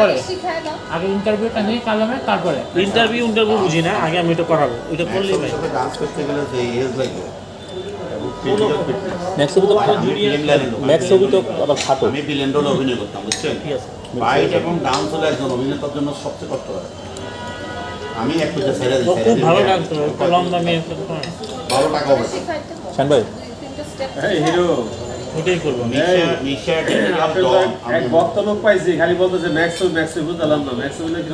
পরে আগে ইন্টারভিউটা নিয়ে কালামে তারপরে? ইন্টারভিউ ইন্টারভিউ বুঝি না আগে আমি এটা করাবো ওইটা করলেই ভাই ডান্স করতে গেলে সেই এজ লাগে এবং physical fitness। ম্যাক্স ছবি তো আমি film line এর লোক। ম্যাক্স ছবি তো আবার খাটো আমি বিলেন রোলে অভিনয় করতাম বুঝছেন? ঠিক আছে এবং ডান্স হলো একজন অভিনেতার জন্য সবচেয়ে কষ্ট হয় আমি এক পয়সা ছেড়ে দিই খুব ভালো ডান্স করে করে। ভালো টাকা হবে। শান ভাই। দুই তিনটা স্টেপ এই হিরো করব এক- এক ভক্ত লোক পাইছি খালি বলতেছে ম্যাক্স ম্যাক্স বুঝলাম না ম্যাক্স বলে কি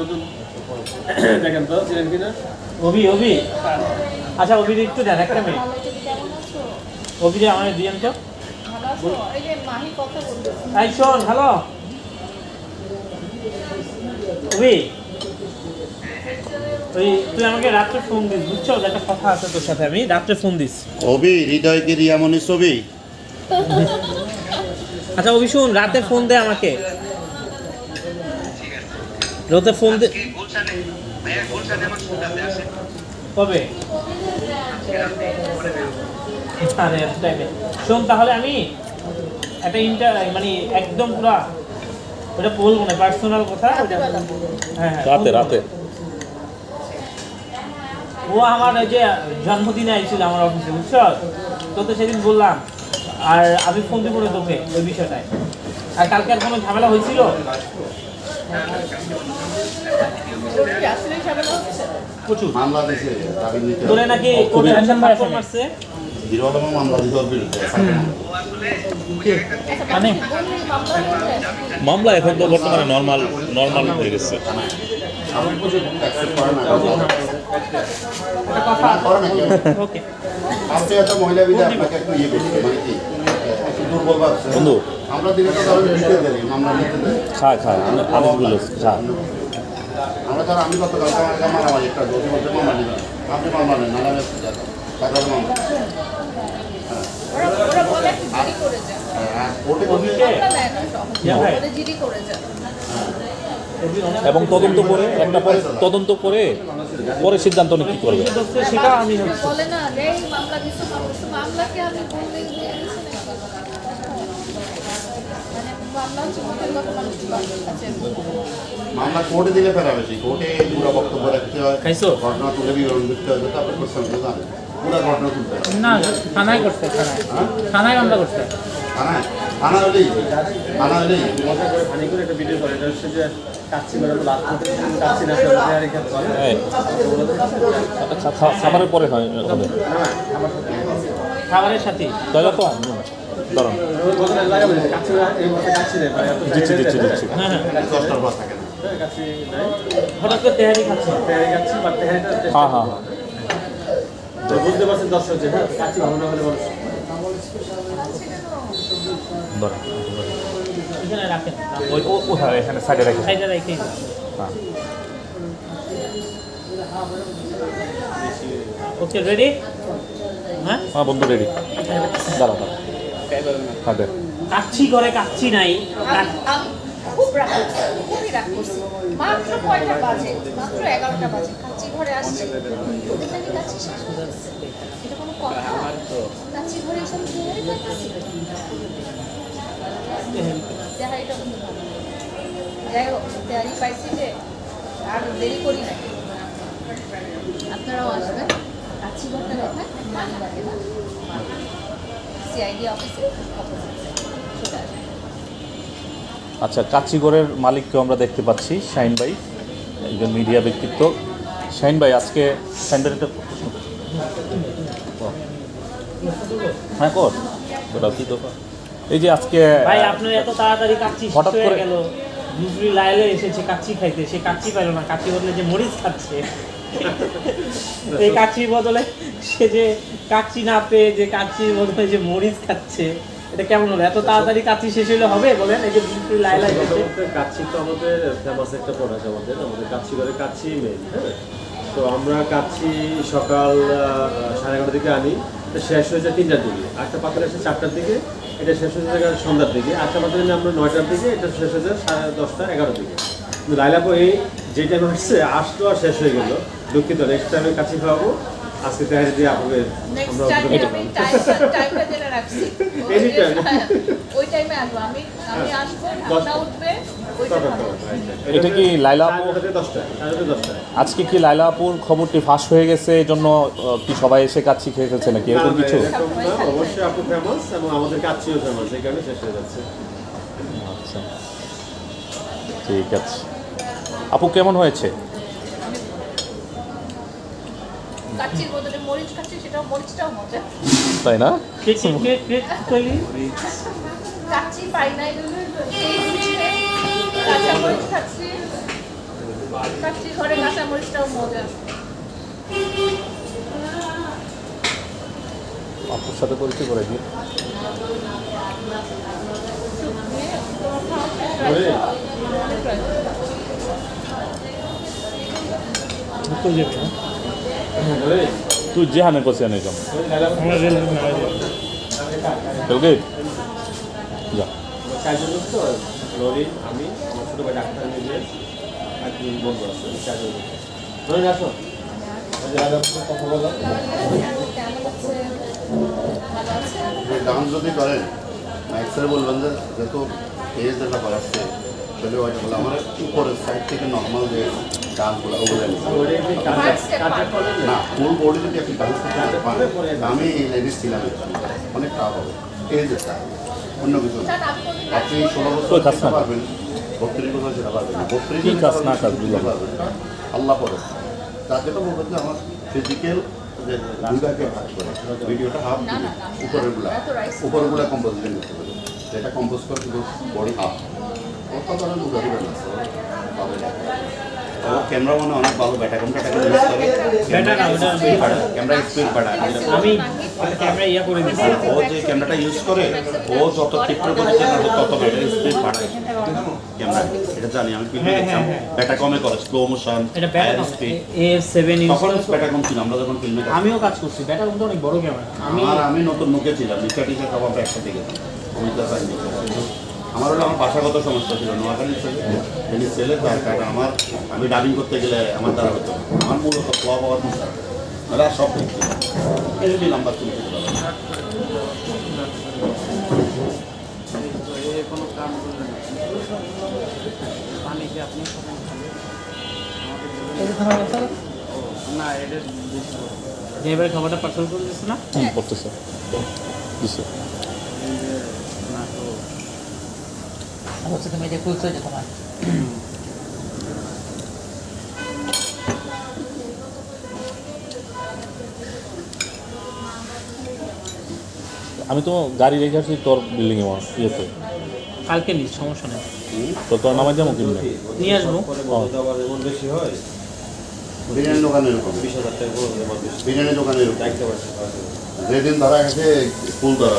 দেখেন তো চিনেন কিনা? অভি অভি। আচ্ছা অভির একটু দেন একটা মিনিট। ভালো তুমি কেমন আছো অভিরে আমার দিয়েন তো এই যে মাহি কথা বলতেছে এই শোন হ্যালো অভি ওই তুই আমাকে রাত্রে ফোন দিস বুঝছ? একটা কথা আছে তোর সাথে আমি রাত্রে ফোন দিস। অভি হৃদয়কে রিয়ামনি ছবি আচ্ছা অভি শুন রাতে ফোন দে আমাকে। রাতে ফোন দে। কবে? শোন তাহলে আমি একটা ইন্টার মানে একদম পুরা ওটা বলব না পার্সোনাল কথা ওটা হ্যাঁ হ্যাঁ রাতে রাতে। ও আমার ওই যে জন্মদিনে আইছিল আমার অফিসে বুঝছ তো তো সেদিন বললাম আর আমি ফোন দিব তোকে ওই বিষয়টায়। আর কালকে আর কোনো ঝামেলা হয়েছিল? প্রচুর। মামলা নাকি কোর্টে টেনশন মারছে হিরো মামলা দিতে ওর বিরুদ্ধে। আচ্ছা মানে? মামলা এখন তো বর্তমানে নর্মাল নর্মাল হয়ে গেছে। আমি পর্যন্ত অ্যাকসেপ্ট করে না। করে না ওকে। আপনি একটা মহিলা বিদে আপনাকে একটু ইয়ে করছে মানে কি দুর্বল ভাবছে বন্ধু। আমরা দিলে তো তাহলে নিতে দেরি মামলা নিতে দেরি। খায় খায় আনিসগুলো খায় আমরা ধর আমি কত কালকে আমার কাছে মারামারি একটা যদি বলতে মামলা নিবেন আপনি মামলা নেন নাহলে আমি মামলা বলে করে হ্যাঁ, কোর্টে বসে মামলা নেয় হ্যাঁ, ভাই। জিডি করে যা এবং তদন্ত করে একটা পরে তদন্ত করে পরে সিদ্ধান্ত নিয়ে কি করবে? সেটা আমি মামলা মানে মামলা কোর্টে দিলে ফেরা বেশি কোর্টে পুরো বক্তব্য রাখতে হয়। খাইছো? ঘটনা তুলে বিবরণ দিতে হয় তারপরে প্রশ্ন জানেন পুরো ঘটনা তুলতে না থানায় করছে থানায়। থানায় মামলা করছে থানায়? থানা হলেই থানা হলেই মজা করে ফানি একটা ভিডিও করে এটা হচ্ছে যে কাচ্চি বেড়ানো লাভ করতে কাচ্চি না করে আর এখানে করে খা- খা- খাবারের পরে হয় খাবারের সাথে। তো দাঁড়ান দিচ্ছি দিচ্ছি দিচ্ছি হ্যাঁ হ্যাঁ। হ্যাঁ, হঠাৎ করে তেহারি খাচ্ছে। তেহারি কাচ্চি বা তেহারিটা হ্যাঁ হ্যাঁ তো বুঝতে পারছেন দর্শক যে হ্যাঁ কাচ্চি ভালো না হলে মানুষ এখানে রাখেন ওই ও হ্যাঁ এখানে সাইডে রেখে সাইডে রেখে হ্যাঁ। ওকে রেডি হ্যাঁ? হ্যাঁ বন্ধু রেডি দাঁড়াও দাঁড়াও। হ্যাঁ কাচ্ছি করে কাচ্ছি নাই। খুব রাগ খুবই রাগ মাত্র কয়টা বাজে? মাত্র এগারোটা বাজে। কাচ্চি ঘরে আসছে। ওদের নাকি কাচ্চি শেষ এটা কোনো কথা? কাচ্চি ঘরে এসে আমি তেহারি খাইতেছি তেহারিটা কিন্তু ভালো যাই হোক তেহারি পাইছি যে আর দেরি করি না আপনারাও আসবেন। কাচ্চি ঘরটা দেখায় মানিবাগে না। সিআইডি অফিসে অপোজিট আচ্ছা কাচিগড়ের মালিককেও আমরা দেখতে পাচ্ছি শাইন ভাই একজন মিডিয়া ব্যক্তিত্ব। শাইন ভাই আজকে শাইন ভাই একটা হ্যাঁ কর। ওটা কি তো এই যে আজকে ভাই আপনার এত তাড়াতাড়ি কাচ্চি হঠাৎ করে- গেল। দুপুরি লাইলে এসেছে কাচ্চি খাইতে। সে কাচ্চি পাইল না কাচ্চি বদলে যে মরিচ খাচ্ছে। এই কাচ্চির বদলে সে যে কাচ্চি না পেয়ে যে কাচ্চির বদলে যে মরিচ খাচ্ছে। এটা কেমন হলো? এত তাড়াতাড়ি কাচ্চি শেষ হলে হবে? বলেন এই যে লাইলা এসেছে আমাদের কাচ্চি তো আমাদের ফেমাস একটা প্রোডাক্ট আমাদের আমাদের কাচ্চি করে কাচ্চি মেন হ্যাঁ? তো আমরা কাচ্চি সকাল সাড়ে এগারোটার দিকে আনি তো শেষ হয়ে যায় তিনটার দিকে। একটা পাত্র এসে চারটার দিকে এটা শেষ হয়ে যায় সন্ধ্যার দিকে। একটা পাত্র আমরা নয়টার দিকে এটা শেষ হয়ে যায় সাড়ে দশটা এগারোটার দিকে। কিন্তু লাইলাপো এই যে টাইমে আসছে আসতো আর শেষ হয়ে গেল। দুঃখিত নেক্সট টাইমে কাচ্চি খাওয়াবো। আজকে দিয়ে আপনাকে নেক্সট আমরা রাখছি। ওই টাইমে আসব। আমি আমি আসব ঠান্ডা উঠবে right, right। এটা কি লাইলা আপু আজকে কি লাইলা আপুর খবরটি ফাঁস হয়ে গেছে? এই জন্য কি সবাই এসে কাচ্ছি খেয়ে ফেলছে নাকি? এরকম কিছু? অবশ্যই আপু ফেমাস এবং আমাদের কাচ্চিও ফেমাস এই কারণে শেষ হয়ে যাচ্ছে। আচ্ছা। ঠিক আছে। আপু কেমন হয়েছে? কাচ্চির বদলে মরিচ খাচ্ছি সেটাও মরিচটাও মজা। তাই না? কে কে কে কে কাচ্চি পাই কাঁচা মরিচ খাচ্ছি কাচ্চি ঘরে কাঁচা মরিচটাও মজা। আপুর সাথে পরিচয় করে দিই যাবে না। তুই যেখানে করছি যাব ওকে যা। আমি যদি করেন এক্সরে বলবেন যে যেহেতু এজ যেটা ওইটা বলে, আমার উপরের সাইড থেকে নর্মাল যে ডান্সগুলো ওগুলো হবে। না ফুল বডি যদি আপনি ডান্স করতে পারেন আমি লেডিস ছিলাম অনেক টাফ হবে। এজ একটা অন্য কিছু না। আপনি ষোলো বছর ওই কাজ না। পারবেন বত্রিশ বছর যেতে পারবেন বত্রিশ কাজ না কাজ পারবেন। আল্লাহ পরে তার জন্য বলবেন যে আমার ফিজিক্যাল যে দুই ভাগে করে ভিডিওটা হাফ না, না, না। উপরেরগুলা উপরেরগুলা কম্পোজিশন করতে পারবে যেটা কম্পোজ করে বডি হাফ। ওর তো ধরেন উদাহরণ আছে? ও ক্যামেরা মানে অনেক ভালো ব্যাটা ক্যামেরা ইউজ করে। ব্যাটা না, ওটা স্পিড বাড়ায় ক্যামেরা স্পিড বাড়ায় আমি ক্যামেরা ইয়া করে দিচ্ছি ও যে ক্যামেরাটা ইউজ করে ও যত গতিতে যাবে তত ব্যাটারি স্পিড বাড়ায়। ক্যামেরা এটা জানি আমি ফিল্মে হ্যাঁ, হ্যাঁ, ব্যাটা কমে করে স্লো মোশন এটা ব্যাটা স্পিড এ সেভেন ইঞ্চ তখন ব্যাটা কম ছিল আমরা যখন ফিল্মে আমিও কাজ করছি ব্যাটা কিন্তু অনেক বড় ক্যামেরা আমি আমার আমি নতুন মুখে ছিলাম নিচা একসাথে গেছি। অমিতা। আমার হলো আমার ভাষাগত সমস্যা ছিল নোয়াখালী ছেলে যিনি ছেলে তার কারণ আমার আমি ডাবিং করতে গেলে আমার দ্বারা হতো না। আমার মূলত ফ্লপ হওয়ার সমস্যা দাদা সব ঠিক ছিল। এলডি নাম্বার তুমি যে এবারে খাবারটা পার্সেল করে দিচ্ছে না? করতেছে দিছে। আমি তো গাড়ি রেখে আসছি তোর বিল্ডিং এ ইয়েতে কালকে নিস সমস্যা নেই তো তোর নামাজ যাব কিনবে নিয়ে আসব বেশি হয় বিরিয়ানি দোকানে এরকম বিশ হাজার টাকা বিরিয়ানি দোকানে এরকম যেদিন ধরা গেছে ফুল ধরা